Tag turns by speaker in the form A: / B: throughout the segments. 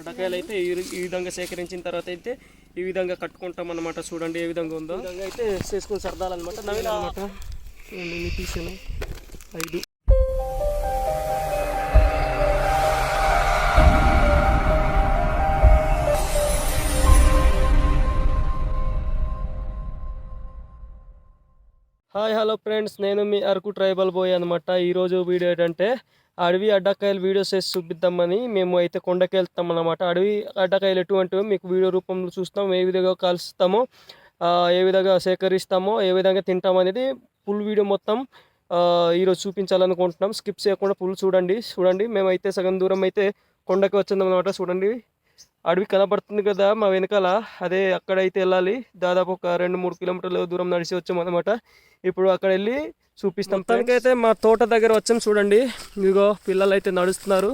A: అడ్డకాయలు అయితే ఈ విధంగా సేకరించిన తర్వాత అయితే ఈ విధంగా కట్టుకుంటాం అన్నమాట చూడండి ఏ విధంగా ఉందో. విధంగా అయితే చేసుకుని సరదాలన్నమాట. నవీన్ అనమాట తీసాను. ఐదు. Hi hello friends. నేను మీ అరకు ట్రైబల్ బాయ్ అనమాట ఈరోజు వీడియో ఏంటంటే అడవి అడ్డకాయలు వీడియోస్ వేసి చూపిద్దామని మేము అయితే కొండకి వెళ్తాం అనమాట అడవి అడ్డకాయలు ఎటువంటివి మీకు వీడియో రూపంలో చూస్తాం ఏ విధంగా కలుస్తామో ఏ విధంగా సేకరిస్తామో ఏ విధంగా తింటాం అనేది ఫుల్ వీడియో మొత్తం ఈరోజు చూపించాలనుకుంటున్నాం. స్కిప్ చేయకుండా ఫుల్ చూడండి. చూడండి మేమైతే సగం దూరం అయితే కొండకి వచ్చిందాం చూడండి. అడవి కనబడుతుంది కదా మా వెనకాల. అదే అక్కడైతే వెళ్ళాలి. దాదాపు ఒక రెండు మూడు కిలోమీటర్ల దూరం నడిచి వచ్చాం అనమాట ఇప్పుడు అక్కడ వెళ్ళి చూపిస్తాం తనకైతే మా తోట దగ్గర వచ్చాం చూడండి. ఇదిగో పిల్లలు అయితే నడుస్తున్నారు.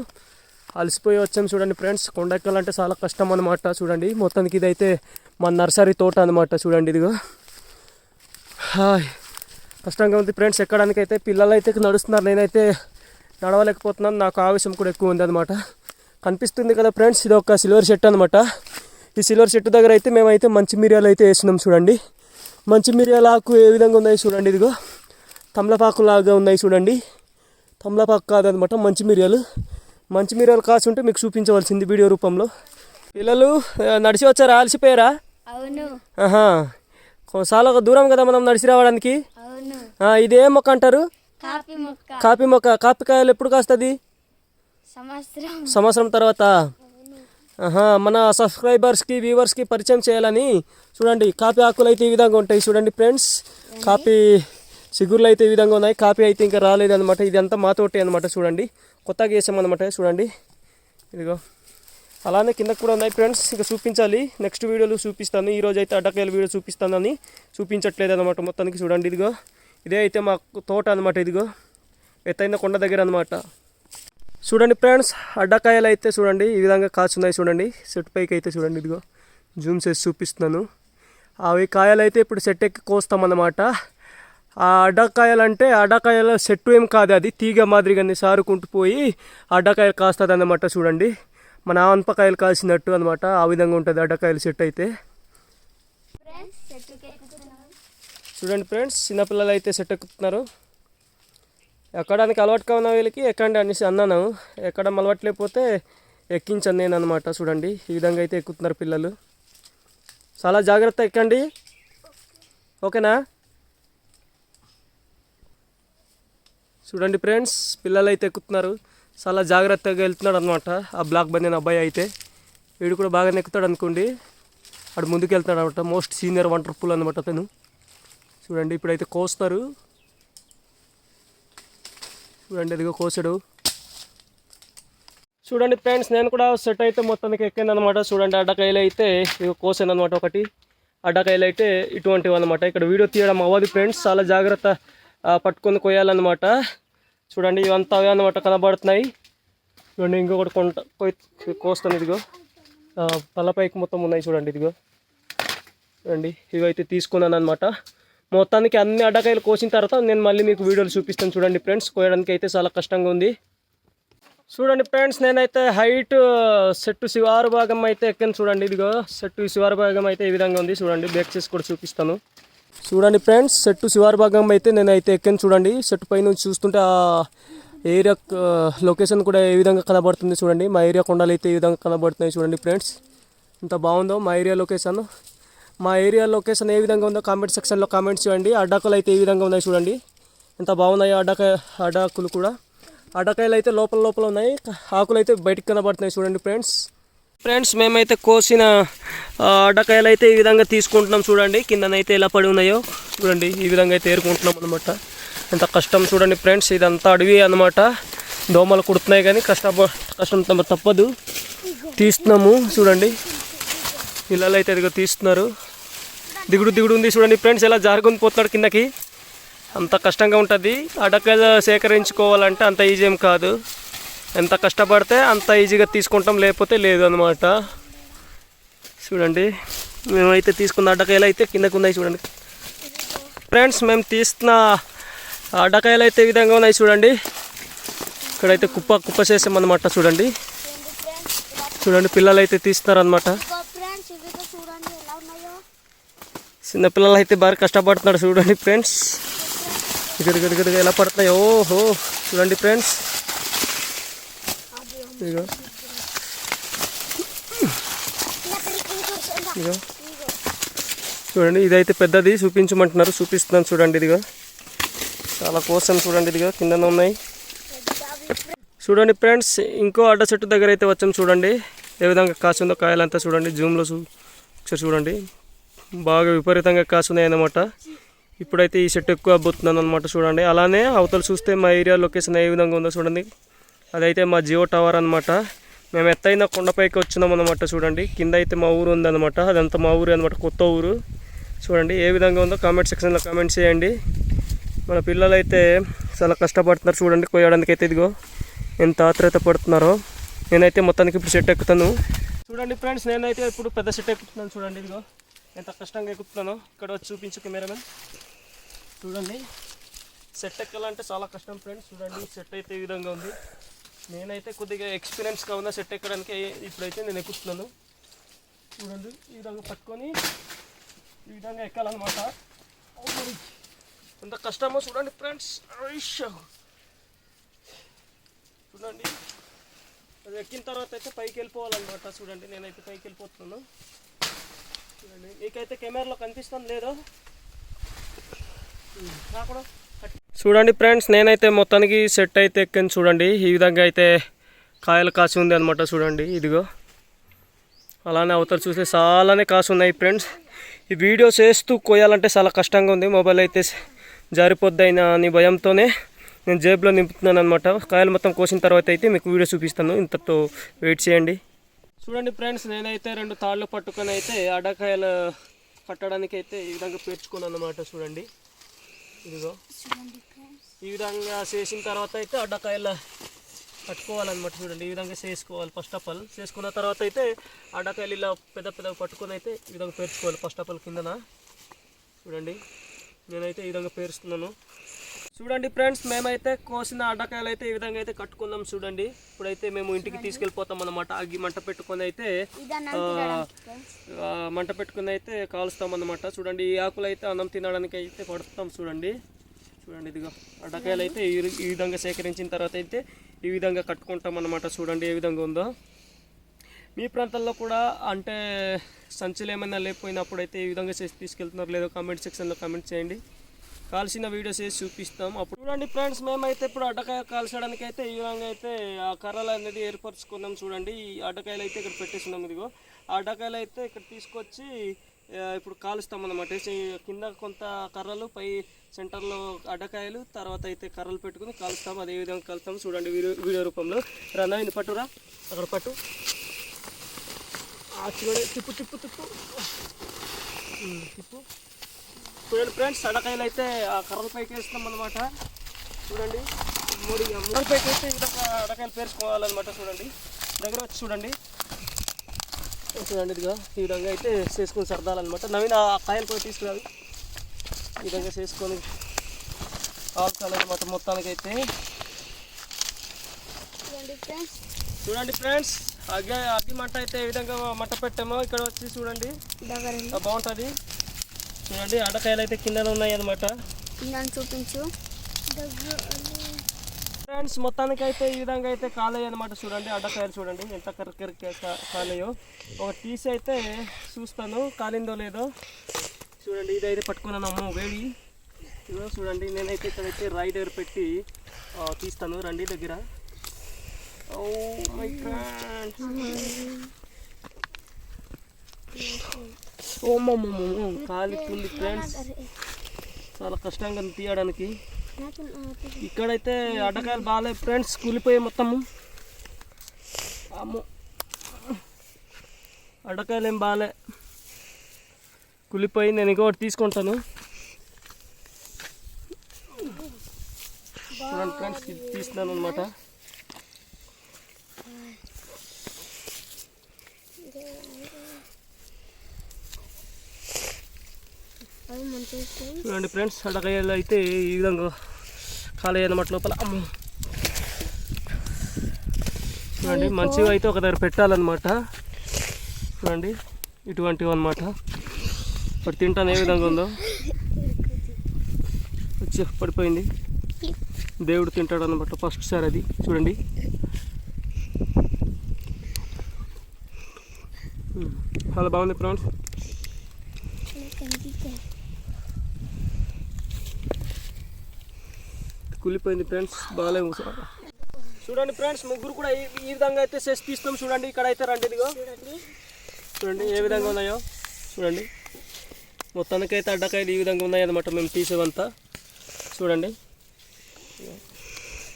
A: అలసిపోయి వచ్చాం చూడండి ఫ్రెండ్స్ కొండెక్కాలంటే చాలా కష్టం అనమాట చూడండి. మొత్తానికి ఇదైతే మా నర్సరీ తోట అనమాట చూడండి ఇదిగో. హాయ్. కష్టంగా ఉంది ఫ్రెండ్స్ ఎక్కడానికైతే పిల్లలు అయితే నడుస్తున్నారు. నేనైతే నడవలేకపోతున్నాను. నాకు ఆవేశం కూడా ఎక్కువ ఉంది అనమాట కనిపిస్తుంది కదా ఫ్రెండ్స్ ఇది ఒక సిల్వర్ చెట్టు అనమాట ఈ సిల్వర్ చెట్టు దగ్గర అయితే మేమైతే మంచి మిరియాలు అయితే వేసినాం చూడండి. మంచి మిరియాల ఆకు ఏ విధంగా ఉన్నాయి చూడండి ఇదిగో. తమలపాకు లాగా ఉన్నాయి చూడండి. తమలపాకు కాదనమాట మంచి మిరియాలు. మంచి మిరియాలు కాసి ఉంటే మీకు చూపించవలసింది వీడియో రూపంలో. పిల్లలు నడిచి వచ్చారా? అలసిపోయారా? ఆహా. చాలా దూరం కదా మనం నడిచి రావడానికి. ఇది మొక్క అంటారు?
B: మొక్క.
A: కాపీ మొక్క. కాపీ కాయలు ఎప్పుడు కాస్తుంది?
B: సంవత్సరం.
A: సంవత్సరం తర్వాత? మన సబ్స్క్రైబర్స్కి వ్యూవర్స్కి పరిచయం చేయాలని చూడండి కాపీ ఆకులు అయితే ఈ విధంగా ఉంటాయి చూడండి ఫ్రెండ్స్ కాపీ చిగుర్లు అయితే ఈ విధంగా ఉన్నాయి. కాపీ అయితే ఇంకా రాలేదన్నమాట. ఇది అంతా మా తోటే అనమాట చూడండి. కొత్తగా వేసామన్నమాట చూడండి. ఇదిగో. అలానే కింద కూడా ఉన్నాయి ఫ్రెండ్స్ ఇంకా చూపించాలి. నెక్స్ట్ వీడియోలో చూపిస్తాను. ఈ రోజు అయితే అడ్డకాయల వీడియో చూపిస్తానని చూపించట్లేదు అనమాట మొత్తానికి చూడండి. ఇదిగో. ఇదే అయితే మా తోట అనమాట ఇదిగో. ఎత్తైన కొండ దగ్గర అనమాట చూడండి ఫ్రెండ్స్ అడ్డకాయలు అయితే చూడండి ఈ విధంగా కాచున్నాయి చూడండి. చెట్టు పైకి అయితే చూడండి ఇదిగో జూమ్ చేసి చూపిస్తున్నాను. అవి కాయలు అయితే ఇప్పుడు చెట్టు ఎక్కి కోస్తామన్నమాట. ఆ అడ్డకాయలు అంటే అడ్డకాయల చెట్టు ఏం కాదు అది తీగ మాదిరిగానే సారుకుంటూ పోయి అడ్డకాయలు కాస్తుంది అన్నమాట చూడండి. మన ఆనపకాయలు కాసినట్టు అనమాట ఆ విధంగా ఉంటుంది అడ్డకాయల చెట్టు అయితే. చూడండి ఫ్రెండ్స్ చిన్నపిల్లలు అయితే సెట్ ఎక్కుతున్నారు. ఎక్కడానికి అలవాటుగా ఉన్న వీళ్ళకి ఎక్కండి అనేసి అన్నాను. ఎక్కడం అలవాటు లేకపోతే ఎక్కించాను నేను అనమాట చూడండి. ఈ విధంగా అయితే ఎక్కుతున్నారు పిల్లలు. చాలా జాగ్రత్త ఎక్కండి. ఓకేనా? చూడండి ఫ్రెండ్స్ పిల్లలు అయితే ఎక్కుతున్నారు. చాలా జాగ్రత్తగా వెళ్తున్నాడు అనమాట ఆ బ్లాక్ బండిన అబ్బాయి అయితే. వీడు కూడా బాగానే ఎక్కుతాడు అనుకోండి. వాడు ముందుకు వెళ్తున్నాడు అనమాట మోస్ట్ సీనియర్ వండర్ఫుల్ అనమాట అతను. చూడండి ఇప్పుడైతే కోస్తారు. చూడండి ఇదిగో కోసాడు. చూడండి ఫ్రెండ్స్ నేను కూడా సెట్ అయితే మొత్తానికి ఎక్కాను అనమాట చూడండి అడ్డకాయలు అయితే ఇగో కోసాను అనమాట ఒకటి. అడ్డకాయలు అయితే ఇటువంటివి అనమాట ఇక్కడ వీడియో తీయడం అవ్వదు ఫ్రెండ్స్ చాలా జాగ్రత్త పట్టుకొని కొయ్యాలన్నమాట. చూడండి ఇవంతా అవే అనమాట కనబడుతున్నాయి. చూడండి ఇంకొకటి కొంట కోస్తాను ఇదిగో. తలపైకి మొత్తం ఉన్నాయి చూడండి ఇదిగో. చూడండి ఇవైతే తీసుకున్నాను అనమాట మొత్తానికి అన్ని అడ్డకాయలు కోసిన తర్వాత నేను మళ్ళీ మీకు వీడియోలు చూపిస్తాను. చూడండి ఫ్రెండ్స్ కోయడానికి అయితే చాలా కష్టంగా ఉంది. చూడండి ఫ్రెండ్స్ నేనైతే హైట్ సెట్టు శివారు భాగం అయితే ఎక్కను చూడండి. ఇదిగో సెట్టు శివారు భాగం అయితే ఈ విధంగా ఉంది. చూడండి బ్యాక్ చేసి కూడా చూపిస్తాను. చూడండి ఫ్రెండ్స్ సెట్టు శివారు భాగం అయితే నేనైతే ఎక్కను చూడండి. సెట్టు పైన చూస్తుంటే ఆ ఏరియా లొకేషన్ కూడా ఏ విధంగా కనబడుతుంది చూడండి. మా ఏరియా కొండలు అయితే ఈ విధంగా కనబడుతున్నాయి చూడండి ఫ్రెండ్స్. ఎంత బాగుందో మా ఏరియా లొకేషన్ మా ఏరియా లొకేషన్ ఏ విధంగా ఉందో కామెంట్ సెక్షన్లో కామెంట్స్ చేయండి. అడ్డాకులు అయితే ఏ విధంగా ఉన్నాయి చూడండి. ఎంత బాగున్నాయో అడ్డాకాయ అడ్డాకులు కూడా. అడ్డకాయలు అయితే లోపల లోపల ఉన్నాయి. ఆకులు అయితే బయటికి కనబడుతున్నాయి చూడండి ఫ్రెండ్స్. ఫ్రెండ్స్ మేమైతే కోసిన అడ్డకాయలు అయితే ఈ విధంగా తీసుకుంటున్నాం చూడండి. కిందనైతే ఎలా పడి ఉన్నాయో చూడండి. ఈ విధంగా అయితే ఏరుకుంటున్నాం అనమాట ఎంత కష్టం చూడండి ఫ్రెండ్స్. ఇదంతా అడవి అనమాట దోమలు కుడుతున్నాయి కానీ కష్ట కష్టం తప్పదు. తీస్తున్నాము చూడండి. పిల్లలు అయితే ఇదిగో తీస్తున్నారు. దిగుడు దిగుడు ఉంది చూడండి ఫ్రెండ్స్ ఎలా జారుకుని పోతున్నాడు కిందకి. అంత కష్టంగా ఉంటుంది. అడకలు సేకరించుకోవాలంటే అంత ఈజీ ఏం కాదు. ఎంత కష్టపడితే అంత ఈజీగా తీసుకుంటాం లేకపోతే లేదు అనమాట చూడండి మేమైతే తీసుకున్న అడ్డకాయలు అయితే కిందకు ఉన్నాయి చూడండి. ఫ్రెండ్స్ మేము తీస్తున్న అడ్డకాయలు అయితే ఈ విధంగా ఉన్నాయి చూడండి. ఇక్కడైతే కుప్ప కుప్ప చేసామన్నమాట చూడండి. చూడండి పిల్లలు అయితే తీస్తున్నారు అనమాట
B: ఫ్రెండ్స్ ఇవి చూడండి ఎలా ఉన్నాయో
A: చిన్నపిల్లలు అయితే బాగా కష్టపడుతున్నాడు చూడండి ఫ్రెండ్స్. ఇక్కడ ఇక్కడ ఇక్కడ ఎలా పడుతున్నాయి ఓహో చూడండి ఫ్రెండ్స్. ఇదిగో. ఇదిగో. చూడండి ఇదైతే పెద్దది చూపించమంటున్నారు చూపిస్తున్నాను చూడండి ఇదిగో. చాలా కోసం చూడండి ఇదిగో కిందన ఉన్నాయి. చూడండి ఫ్రెండ్స్ ఇంకో అడ్డ చెట్టు దగ్గర అయితే వచ్చాం చూడండి. ఏ విధంగా కాసిందో కాయలంతా చూడండి జూమ్లో చూ చూడండి. బాగా విపరీతంగా కాసున్నాయి అన్నమాట ఇప్పుడైతే ఈ చెట్టు ఎక్కువ అబ్బుతున్నాను అనమాట చూడండి. అలానే అవతల చూస్తే మా ఏరియా లొకేషన్ ఏ విధంగా ఉందో చూడండి. అదైతే మా జియో టవర్ అనమాట మేము ఎత్తైన కొండపైకి వచ్చినాం అనమాట చూడండి. కింద అయితే మా ఊరు ఉందన్నమాట. అదంతా మా ఊరు అనమాట కొత్త ఊరు. చూడండి ఏ విధంగా ఉందో కామెంట్ సెక్షన్లో కామెంట్ చేయండి. మన పిల్లలు అయితే చాలా కష్టపడుతున్నారు చూడండి కొయ్యడానికి అయితే ఇదిగో. ఎంత ఆత్రత పడుతున్నారో. నేనైతే మొత్తానికి ఇప్పుడు సెట్ ఎక్కుతాను. చూడండి ఫ్రెండ్స్ నేనైతే ఇప్పుడు పెద్ద సెట్ ఎక్కుతున్నాను చూడండి ఇదిగో. ఎంత కష్టంగా ఎక్కుతున్నానో ఇక్కడ వచ్చి చూపించు కెమెరామెన్. చూడండి. సెట్ ఎక్కాలంటే చాలా కష్టం ఫ్రెండ్స్. చూడండి సెట్ అయితే ఈ విధంగా ఉంది. నేనైతే కొద్దిగా ఎక్స్పీరియన్స్గా ఉన్న సెట్ ఎక్కడానికి ఇప్పుడైతే నేను ఎక్కుతున్నాను. చూడండి ఈ విధంగా పట్టుకొని ఈ విధంగా ఎక్కాలన్నమాట. ఎంత కష్టమో చూడండి ఫ్రెండ్స్. చూడండి. అది ఎక్కిన తర్వాత అయితే పైకి వెళ్ళిపోవాలన్నమాట. చూడండి నేనైతే పైకి వెళ్ళిపోతున్నాను. మీకైతే కెమెరాలో కనిపిస్తుంది లేదు? రాకూడదు చూడండి ఫ్రెండ్స్ నేనైతే మొత్తానికి సెట్ అయితే ఎక్కాను చూడండి. ఈ విధంగా అయితే కాయలు కాసి ఉంది అనమాట చూడండి. ఇదిగో. అలానే అవతల చూస్తే చాలానే కాసు ఉన్నాయి ఫ్రెండ్స్. ఈ వీడియో చేస్తూ కోయాలంటే చాలా కష్టంగా ఉంది. మొబైల్ అయితే జారిపోద్దైనా అని భయంతోనే నేను జేబులో నింపుతున్నాను అనమాట కాయలు మొత్తం కోసిన తర్వాత అయితే మీకు వీడియో చూపిస్తాను. ఇంతతో వెయిట్ చేయండి. చూడండి ఫ్రెండ్స్ నేనైతే రెండు తాళ్ళు పట్టుకొని అయితే అడకాయలు కట్టడానికి అయితే ఈ విధంగా పేర్చుకున్నాను అనమాట చూడండి. ఇదిగో. ఈ విధంగా చేసిన తర్వాత అయితే అడ్డకాయల పట్టుకోవాలన్నమాట చూడండి. ఈ విధంగా చేసుకోవాలి ఫస్ట్ ఆఫ్ ఆల్ చేసుకున్న తర్వాత అయితే అడ్డకాయలు ఇలా పెద్ద పెద్ద పట్టుకొని అయితే ఈ విధంగా పేర్చుకోవాలి ఫస్ట్ ఆఫ్ ఆల్ కిందన. చూడండి. నేనైతే ఈ విధంగా పేరుస్తున్నాను. చూడండి ఫ్రెండ్స్ మేమైతే కోసిన అడ్డకాయలు అయితే ఈ విధంగా అయితే కట్టుకున్నాం చూడండి. ఇప్పుడైతే మేము ఇంటికి తీసుకెళ్ళిపోతాం అన్నమాట. అగ్గి మంట పెట్టుకొని అయితే మంట పెట్టుకుని అయితే కాలుస్తాం అన్నమాట. చూడండి ఈ ఆకులు అయితే అన్నం తినడానికి అయితే పడుతాం చూడండి. చూడండి ఇదిగో అడ్డకాయలు అయితే ఈ విధంగా సేకరించిన తర్వాత అయితే ఈ విధంగా కట్టుకుంటాం అన్నమాట. చూడండి ఏ విధంగా ఉందో. మీ ప్రాంతాల్లో కూడా అంటే సంచులు ఏమైనా లేకపోయినప్పుడు అయితే ఈ విధంగా చేసి తీసుకెళ్తున్నారు లేదో కామెంట్ సెక్షన్లో కామెంట్ చేయండి. కాల్సిన వీడియోస్ వేసి చూపిస్తాం. అప్పుడు చూడండి ఫ్రెండ్స్ మేమైతే ఇప్పుడు అడ్డకాయ కాల్చడానికి అయితే ఈ విధంగా అయితే ఆ కర్రలు అనేది ఏర్పరచుకున్నాం చూడండి. ఈ అడ్డకాయలు అయితే ఇక్కడ పెట్టేసినాం ఇదిగో. ఆ అడ్డకాయలు అయితే ఇక్కడ తీసుకొచ్చి ఇప్పుడు కాలుస్తాం అనమాట కింద కొంత కర్రలు పై సెంటర్లో అడ్డకాయలు తర్వాత అయితే కర్రలు పెట్టుకుని కాలుస్తాం. అదే విధంగా కలుస్తాం చూడండి వీడియో వీడియో రూపంలో. రన్నవింది పట్టురా. అక్కడ పట్టు. చూడండి తిప్పు తిప్పు తిప్పు. తిప్పు. చూడండి ఫ్రెండ్స్ అడకాయలు అయితే ఆ కర్రల పైకి వేస్తాం అనమాట చూడండి మూడు మూడు పైకి ఈ విధంగా అడకాయలు పేర్చుకోవాలన్నమాట చూడండి. దగ్గర వచ్చి చూడండి. చూడండి ఇదిగా ఈ విధంగా అయితే చేసుకొని సరదాలన్నమాట. నవీన ఆ కాయలు కూడా తీసుకురావి. ఈ విధంగా చేసుకొని కావాలన్నమాట మొత్తానికి అయితే
B: చూడండి ఫ్రెండ్స్.
A: చూడండి ఫ్రెండ్స్ అగ్గి అగ్గి మంట అయితే ఏ విధంగా మంట పెట్టామో. ఇక్కడ వచ్చి చూడండి. బాగుంటుంది. చూడండి అడకాయలు అయితే కింద ఉన్నాయి అన్నమాట
B: నన్ను చూపించు.
A: ఫ్రెండ్స్ మొత్తానికి అయితే ఈ విధంగా అయితే కాలేయ అనమాట చూడండి అడ్డకాయలు చూడండి ఎంత కరకరికి కాలేయో. ఒక తీసి అయితే చూస్తాను కాలిందో లేదో. చూడండి ఇదైతే పట్టుకున్నాను అమ్మ వేడి. చూడండి నేనైతే ఇక్కడైతే రాయి దగ్గర పెట్టి తీస్తాను రండి దగ్గర. ఓ మై గాడ్ ఓ మమ్మ ఫ్రెండ్స్. చాలా కష్టంగా తీయడానికి. ఇక్కడైతే అడ్డకాయలు బాగాలేదు ఫ్రెండ్స్ కూలిపోయాయి మొత్తము. అమ్మో. అడ్డకాయలు ఏం బాగాలే. కులిపోయి నేను ఇంకొకటి తీసుకుంటాను. చూడండి ఫ్రెండ్స్ ఇది అనమాట
B: అది మంచిగా
A: చూడండి ఫ్రెండ్స్ అడ్డకాయలు అయితే ఈ విధంగా ఖాళీ అన్నమాట లోపల. అమ్మో. చూడండి మంచిగా అయితే ఒక దగ్గర పెట్టాలన్నమాట. చూడండి ఇటువంటివి అన్నమాట. ఇప్పుడు తింటాను ఏ విధంగా ఉందో. వచ్చి పడిపోయింది. దేవుడు తింటాడు అనమాట ఫస్ట్ సార్ అది. చూడండి. చాలా బాగుంది ఫ్రెండ్స్. కులిపోయింది ఫ్రెండ్స్ బాగాలేము చూడండి ఫ్రెండ్స్ ముగ్గురు కూడా ఈ విధంగా అయితే చేసి తీస్తాం. చూడండి ఇక్కడ అయితే రండి ఇదిగో. చూడండి. ఏ విధంగా ఉన్నాయో. చూడండి. మొత్తానికైతే అడ్డకాయలు ఈ విధంగా ఉన్నాయి అనమాట మేము తీసేవంతా. చూడండి.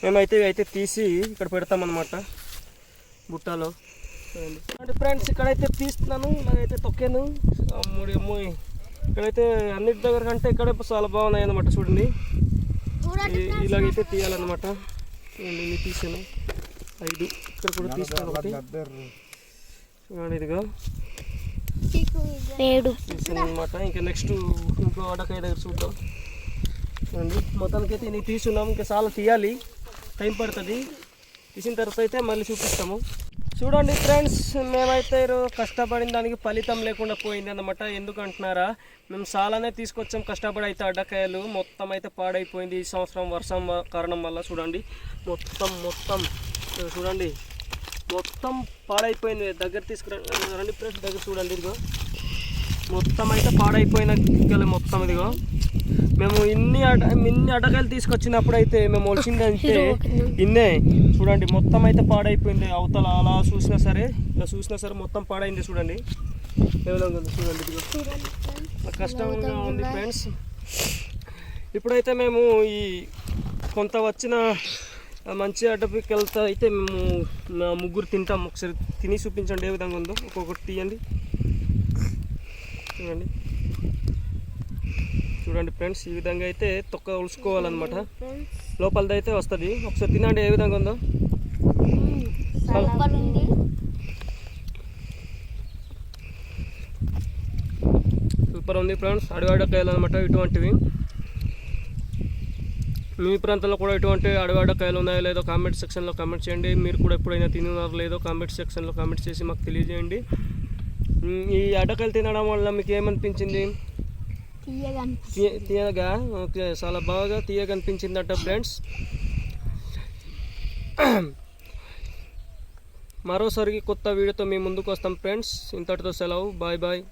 A: మేమైతే అయితే తీసి ఇక్కడ పెడతామన్నమాట బుట్టలో. చూడండి ఫ్రెండ్స్ ఇక్కడైతే తీస్తున్నాను. ఇలాగైతే తొక్కాను. అమ్మాయి ఇక్కడైతే అన్నిటి దగ్గర కంటే ఇక్కడే చాలా బాగున్నాయి అనమాట చూడండి. ఇలాగైతే తీయాలన్నమాట. ఇన్ని తీసాను. ఐదు. ఇక్కడ కూడా తీస్తాను ఒకటి. చూడండి ఇదిగో.
B: ఏడు.
A: తీసాను అనమాట ఇంకా నెక్స్ట్ ఇంకో అడకాయ దగ్గర చూద్దాం. చూడండి. మొత్తానికి అయితే ఇన్ని తీసుకున్నాం ఇంకా చాలా తీయాలి. టైం పడుతుంది. తీసిన తర్వాత అయితే మళ్ళీ చూపిస్తాము. చూడండి ఫ్రెండ్స్ మేమైతే కష్టపడిన దానికి ఫలితం లేకుండా పోయింది అన్నమాట ఎందుకంటున్నారా? మేము చాలానే తీసుకొచ్చాం కష్టపడి అయితే అడ్డకాయలు. మొత్తం అయితే పాడైపోయింది ఈ సంవత్సరం వర్షం కారణం వల్ల చూడండి. మొత్తం మొత్తం చూడండి. మొత్తం పాడైపోయింది. దగ్గర తీసుకురండి ఫ్రెండ్స్ దగ్గర చూడండి ఇదిగో. మొత్తం అయితే పాడైపోయిన గిక్కలు మొత్తం ఇదిగో. మేము ఇన్ని అడ ఇన్ని అడగాలు తీసుకొచ్చినప్పుడు అయితే మేము వచ్చింది అంటే ఇన్నే. చూడండి మొత్తం అయితే పాడైపోయింది. అవతల అలా చూసినా సరే ఇలా చూసినా సరే మొత్తం పాడైంది చూడండి. ఏ విధంగా ఉంది చూడండి కష్టంగా ఉంది ఫ్రెండ్స్. ఇప్పుడైతే మేము ఈ కొంత వచ్చిన మంచి అడ్డపిక్కలతో అయితే మేము మా ముగ్గురు తింటాం. ఒకసారి తిని చూపించండి ఏ విధంగా ఉందో. ఒక్కొక్కటి తీయండి. చూడండి. చూడండి ఫ్రెండ్స్ ఈ విధంగా అయితే తొక్క ఉలుసుకోవాలన్నమాట లోపలది అయితే వస్తుంది. ఒకసారి తినండి ఏ విధంగా ఉందో.
B: సూపర్ ఉంది
A: ఫ్రెండ్స్. అడవాడకాయలు అనమాట ఇటువంటివి. మీ ప్రాంతంలో కూడా ఇటువంటి అడవాడకాయలు ఉన్నాయో లేదో కామెంట్ సెక్షన్లో కామెంట్ చేయండి. మీరు కూడా ఎప్పుడైనా తిన్నారో లేదో కామెంట్ సెక్షన్లో కామెంట్ చేసి మాకు తెలియజేయండి. ఈ అడ్డకాయలు తినడం వల్ల మీకు ఏమనిపించింది? తీయగా ఓకే చాలా బాగా తీయగా అనిపించిందట ఫ్రెండ్స్. మరోసారి కొత్త వీడియోతో మేము ముందుకు వస్తాం ఫ్రెండ్స్. ఇంతటితో సెలవు. Bye bye.